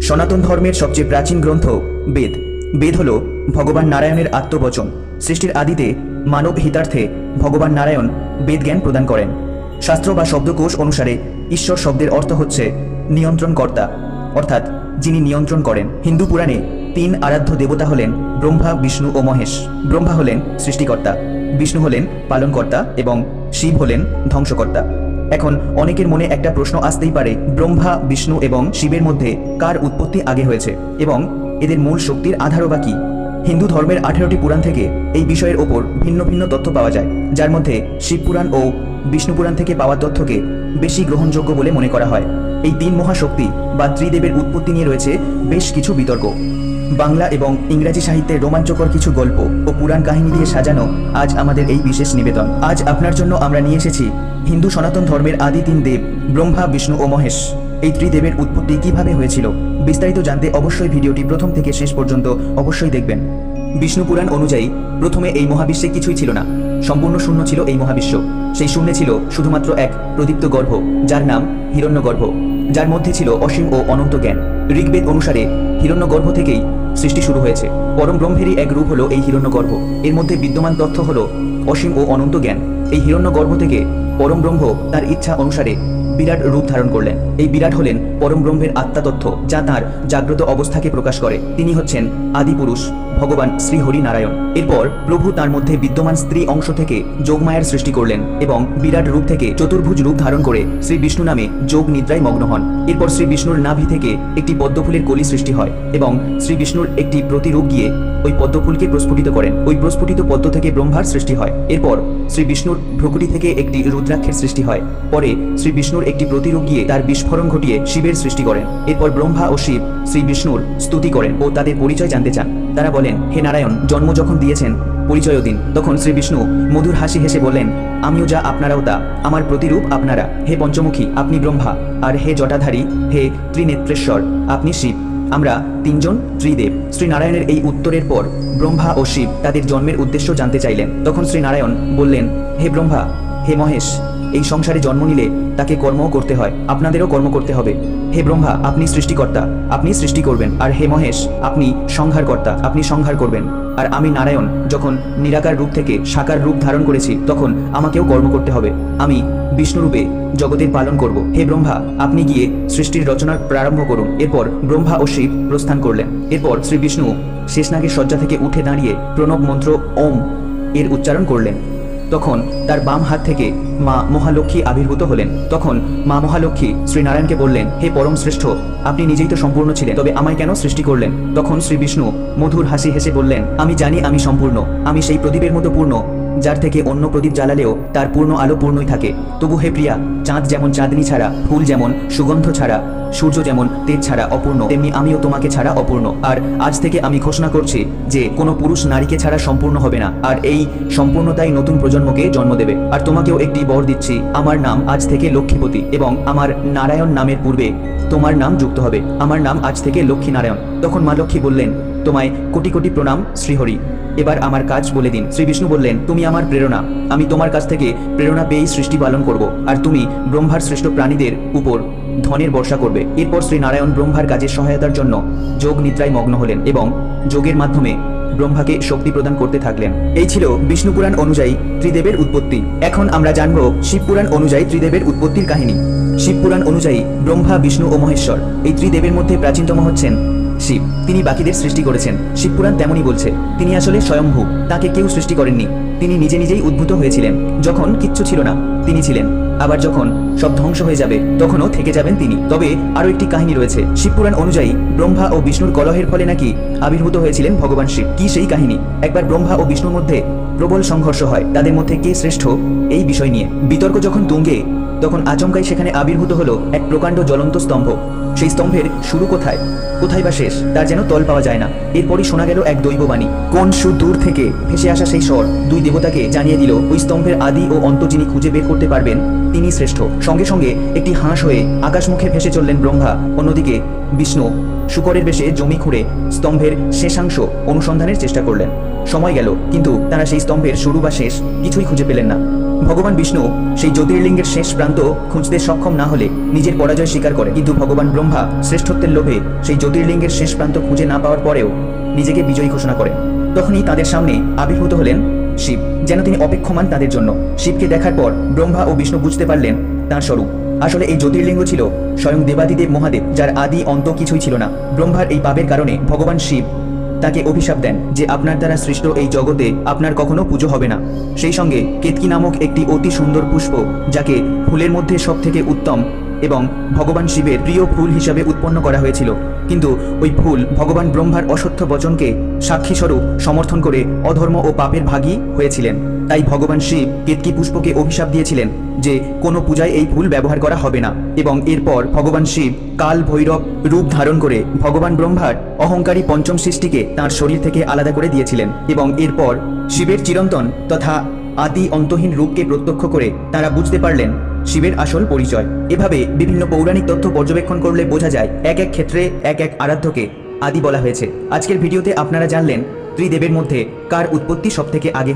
সনাতন ধর্মের সবচেয়ে প্রাচীন গ্রন্থ বেদ। বেদ হল ভগবান নারায়ণের আত্মবচন। সৃষ্টির আদিতে মানব হিতার্থে ভগবান নারায়ণ বেদ জ্ঞান প্রদান করেন। শাস্ত্র বা শব্দকোষ অনুসারে ঈশ্বর শব্দের অর্থ হচ্ছে নিয়ন্ত্রণকর্তা, অর্থাৎ যিনি নিয়ন্ত্রণ করেন। হিন্দু পুরাণে তিন আরাধ্য দেবতা হলেন ব্রহ্মা, বিষ্ণু ও মহেশ। ব্রহ্মা হলেন সৃষ্টিকর্তা, বিষ্ণু হলেন পালনকর্তা এবং শিব হলেন ধ্বংসকর্তা। এখন অনেকের মনে একটা প্রশ্ন আসতেই পারে, ব্রহ্মা, বিষ্ণু এবং শিবের মধ্যে কার উৎপত্তি আগে হয়েছে এবং এদের মূল শক্তির আধারও বা কি? হিন্দু ধর্মের আঠেরোটি পুরাণ থেকে এই বিষয়ের ওপর ভিন্ন ভিন্ন তথ্য পাওয়া যায়, যার মধ্যে শিব পুরাণ ও বিষ্ণু পুরাণ থেকে পাওয়া তথ্যকে বেশি গ্রহণযোগ্য বলে মনে করা হয়। এই তিন মহাশক্তি বা ত্রিদেবের উৎপত্তি নিয়ে রয়েছে বেশ কিছু বিতর্ক। বাংলা এবং ইংরাজি সাহিত্যে রোমাঞ্চকর কিছু গল্প ও পুরাণ কাহিনী দিয়ে সাজানো আজ আমাদের এই বিশেষ নিবেদন। আজ আপনার জন্য আমরা নিয়ে এসেছি হিন্দু সনাতন ধর্মের আদি তিন দেব, ব্রহ্মা, বিষ্ণু ও মহেশ। এই ত্রিদেবের উৎপত্তি কীভাবে হয়েছিল বিস্তারিত জানতে অবশ্যই ভিডিওটি প্রথম থেকে শেষ পর্যন্ত অবশ্যই দেখবেন। বিষ্ণু পুরাণ অনুযায়ী প্রথমে এই মহাবিশ্বে কিছুই ছিল না। সম্পূর্ণ শূন্য ছিল এই মহাবিশ্ব। সেই শূন্যে ছিল শুধুমাত্র এক প্রদীপ্ত গর্ভ, যার নাম হিরণ্যগর্ভ। যার মধ্যে ছিল অসীম ও অনন্ত জ্ঞান। ঋগ্বেদ অনুসারে হিরণ্যগর্ভ থেকেই সৃষ্টি শুরু হয়েছে। পরম ব্রহ্মেরই এক রূপ হলো এই হিরণ্যগর্ভ। এর মধ্যে বিদ্যমান তথ্য হলো অসীম ও অনন্ত জ্ঞান। এই হিরণ্যগর্ভ থেকে পরম ব্রহ্ম তার ইচ্ছা অনুসারে বিরাট রূপ ধারণ করলেন। এই বিরাট হলেন পরম ব্রহ্মের আত্মাতত্ত্ব যা তার জাগ্রত অবস্থাকে প্রকাশ করে। তিনি হচ্ছেন আদিপুরুষ ভগবান শ্রী হরি নারায়ণ। এরপর প্রভু তার মধ্যে বিদ্যমান স্ত্রী অংশ থেকে যোগমায়ার সৃষ্টি করলেন এবং বিরাট রূপ থেকে চতুর্ভুজ রূপ ধারণ করে শ্রী বিষ্ণু নামে যোগ নিদ্রায় মগ্ন হন। এরপর শ্রী বিষ্ণুর নাভি থেকে একটি পদ্মফুলের কলি সৃষ্টি হয় এবং শ্রী বিষ্ণুর একটি প্রতিরূপ গিয়ে ওই পদ্মফুলকে প্রস্ফুটিত করেন। ওই প্রস্ফুটিত পদ্ম থেকে ব্রহ্মার সৃষ্টি হয়। এরপর শ্রী বিষ্ণুর ভ্রকুটি থেকে একটি রুদ্রাক্ষের সৃষ্টি হয়। পরে শ্রী বিষ্ণুর একটি প্রতিরূপ গিয়ে তার বিস্ফোরণ ঘটিয়ে শিবের সৃষ্টি করেন। এরপর ব্রহ্মা ও শিব শ্রী বিষ্ণুর স্তুতি করেন ও তাদের পরিচয় জানতে চান। তারা বলেন, হে নারায়ণ, জন্ম যখন দিয়েছেন পরিচয় দিন। তখন শ্রী বিষ্ণু মধুর হাসি হেসে বললেন, আমিও যা আপনারাও তা, আমার প্রতিরূপ আপনারা। হে পঞ্চমুখী, আপনি ব্রহ্মা, আর হে জটাধারী, হে ত্রিনেত্রেশ্বর, আপনি শিব। আমরা তিনজন ত্রিদেব। শ্রীনারায়ণের এই উত্তরের পর ব্রহ্মা ও শিব তাদের জন্মের উদ্দেশ্য জানতে চাইলেন। তখন শ্রীনারায়ণ বললেন, হে ব্রহ্মা, হে মহেশ এই সংসারে জন্ম নিলে তাকে কর্মও করতে হয়, আপনাদেরও কর্ম করতে হবে। হে ব্রহ্মা, আপনি সৃষ্টিকর্তা, আপনি সৃষ্টি করবেন। আর হে মহেশ, আপনি সংহারকর্তা, আপনি সংহার করবেন। আর আমি নারায়ণ, যখন নিরাকার রূপ থেকে সাকার রূপ ধারণ করেছি, তখন আমাকেও কর্ম করতে হবে। আমি বিষ্ণুরূপে জগতের পালন করব। হে ব্রহ্মা, আপনি গিয়ে সৃষ্টির রচনার প্রারম্ভ করুন। এরপর ব্রহ্মা ও শিব প্রস্থান করলেন। এরপর শ্রী বিষ্ণু শেষনাগের শয্যা থেকে উঠে দাঁড়িয়ে প্রণব মন্ত্র ওম এর উচ্চারণ করলেন। তখন তার বাম হাত থেকে মা মহালক্ষ্মী আবির্ভূত হলেন। তখন মা মহালক্ষ্মী শ্রীনারায়ণকে বললেন, হে পরম শ্রেষ্ঠ, আপনি নিজেই তো সম্পূর্ণ ছিলেন, তবে আমায় কেন সৃষ্টি করলেন? তখন শ্রী বিষ্ণু মধুর হাসি হেসে বললেন, আমি জানি আমি সম্পূর্ণ, আমি সেই প্রদীপের মতো পূর্ণ যার থেকে অন্য প্রদীপ জ্বালালেও তার পূর্ণ আলো পূর্ণই থাকে। তবু হে প্রিয়া, চাঁদ যেমন চাঁদনি ছাড়া, ফুল যেমন সুগন্ধ ছাড়া, সূর্য যেমন তেজ ছাড়া অপূর্ণ, তেমনি আমিও তোমাকে ছাড়া অপূর্ণ। আর আজ থেকে আমি ঘোষণা করছি যে, কোনো পুরুষ নারীকে ছাড়া সম্পূর্ণ হবে না, আর এই সম্পূর্ণতাই নতুন প্রজন্মকে জন্ম দেবে। আর তোমাকেও একটি বর দিচ্ছি, আমার নাম আজ থেকে লক্ষ্মীপতি এবং আমার নারায়ণ নামের পূর্বে তোমার নাম যুক্ত হবে। আমার নাম আজ থেকে লক্ষ্মী নারায়ণ তখন মা লক্ষ্মী বললেন তোমায় কোটি কোটি প্রণাম, শ্রীহরি। এবার আমার কাজ বলে দিন। শ্রী বিষ্ণু বললেন, তুমি আমার প্রেরণা। আমি তোমার কাছ থেকে প্রেরণা পেয়েই সৃষ্টি পালন করব, আর তুমি ব্রহ্মার শ্রেষ্ঠ প্রাণীদের উপর ধনের বর্ষা করবে। এরপর শ্রী নারায়ণ ব্রহ্মার কাজে সহায়তার জন্য যোগ নিদ্রায় মগ্ন হলেন এবং যোগের মাধ্যমে ব্রহ্মাকে শক্তি প্রদান করতে থাকলেন। এই ছিল বিষ্ণু পুরাণ অনুযায়ী ত্রিদেবের উৎপত্তি। এখন আমরা জানব শিব পুরাণ অনুযায়ী ত্রিদেবের উৎপত্তির কাহিনী। শিব পুরাণ অনুযায়ী ব্রহ্মা, বিষ্ণু ও মহেশ্বর। এই ত্রিদেবের মধ্যে প্রাচীনতম হচ্ছেন শিব, তিনি বাকিদের সৃষ্টি করেছেন। শিবপুরাণ তেমনই বলছে, তিনি আসলে স্বয়ংভূ তাকে কেউ সৃষ্টি করেননি। তিনি নিজে নিজেই উদ্ভূত হয়েছিলেন। যখন কিচ্ছু ছিল না, তিনি ছিলেন। আবার যখন সব ধ্বংস হয়ে যাবে, তখনও থেকে যাবেন তিনি। তবে আরও একটি কাহিনী রয়েছে। শিবপুরাণ অনুযায়ী ব্রহ্মা ও বিষ্ণুর কলহের ফলে নাকি আবির্ভূত হয়েছিলেন ভগবান শিব। কি সেই কাহিনী? একবার ব্রহ্মা ও বিষ্ণুর মধ্যে প্রবল সংঘর্ষ হয়। তাদের মধ্যে কে শ্রেষ্ঠ এই বিষয় নিয়ে। বিতর্ক যখন তুঙ্গে, তখন আচমকাই সেখানে আবির্ভূত হলো এক প্রকাণ্ড জ্বলন্ত স্তম্ভ। সেই স্তম্ভের শুরু কোথায়? কোথায় বা শেষ? তার যেন তল পাওয়া যায় না। এরপরই শোনা গেল এক দৈববাণী। কোন সুদূর থেকে ভেসে আসা সেই স্বর? দুই দেবতাকে জানিয়ে দিল, ওই স্তম্ভের আদি ও অন্ত যিনি খুঁজে বের করতে পারবেন, তিনি শ্রেষ্ঠ। সঙ্গে সঙ্গে একটি হাঁস হয়ে আকাশমুখে ভেসে চললেন ব্রহ্মা। অন্যদিকে বিষ্ণু শুকরের বেশে জমি খুঁড়ে স্তম্ভের শেষাংশ অনুসন্ধানের চেষ্টা করলেন। সময় গেল, কিন্তু তারা সেই স্তম্ভের শুরু বা শেষ কিছুই খুঁজে পেলেন না। ভগবান বিষ্ণু সেই জ্যোতির্লিঙ্গের শেষ প্রান্ত খুঁজতে সক্ষম না হলে নিজের পরাজয় স্বীকার করে কিন্তু ভগবান ব্রহ্মা শ্রেষ্ঠত্বের লোভে সেই জ্যোতির্লিঙ্গের শেষ প্রান্ত খুঁজে না পাওয়ার পরেও নিজেকে বিজয়ী ঘোষণা করেন। তখনই তাদের সামনে আবির্ভূত হলেন শিব, যেন তিনি অপেক্ষমান তাদের জন্য। শিবকে দেখার পর ব্রহ্মা ও বিষ্ণু বুঝতে পারলেন তার স্বরূপ। আসলে এই জ্যোতির্লিঙ্গ ছিল স্বয়ং দেবাদিদেব মহাদেব, যার আদি অন্ত কিছুই ছিল না। ব্রহ্মার এই পাপের কারণে ভগবান শিব তাকে অভিশাপ দেন যে আপনার দ্বারা সৃষ্ট এই জগতে আপনার কখনো পুজো হবে না। সেই সঙ্গে কেতকি নামক একটি অতি সুন্দর পুষ্প, যাকে ফুলের মধ্যে সব থেকে উত্তম এবং ভগবান শিবের প্রিয় ফুল হিসাবে উৎপন্ন করা হয়েছিল। কিন্তু ওই ফুল ভগবান ব্রহ্মার অসত্য বচনকে সাক্ষীস্বরূপ সমর্থন করে অধর্ম ও পাপের ভাগী হয়েছিলেন। তাই ভগবান শিব কেতকি পুষ্পকে অভিশাপ দিয়েছিলেন যে কোনো পূজায় এই ফুল ব্যবহার করা হবে না এবং এরপর ভগবান শিব কাল ভৈরব রূপ ধারণ করে ভগবান ব্রহ্মার অহংকারী পঞ্চম সৃষ্টিকে তার শরীর থেকে আলাদা করে দিয়েছিলেন এবং এরপর শিবের চিরন্তন তথা আদি অন্তহীন রূপকে প্রত্যক্ষ করে তারা বুঝতে পারলেন শিবের আসল পরিচয়। এভাবে বিভিন্ন পৌরাণিক তথ্য পর্যবেক্ষণ করলে বোঝা যায় এক এক ক্ষেত্রে এক এক আরাধ্যকে আদি বলা হয়েছে। আজকের ভিডিওতে আপনারা জানলেন ত্রিদেবের মধ্যে কার উৎপত্তি সবথেকে আগে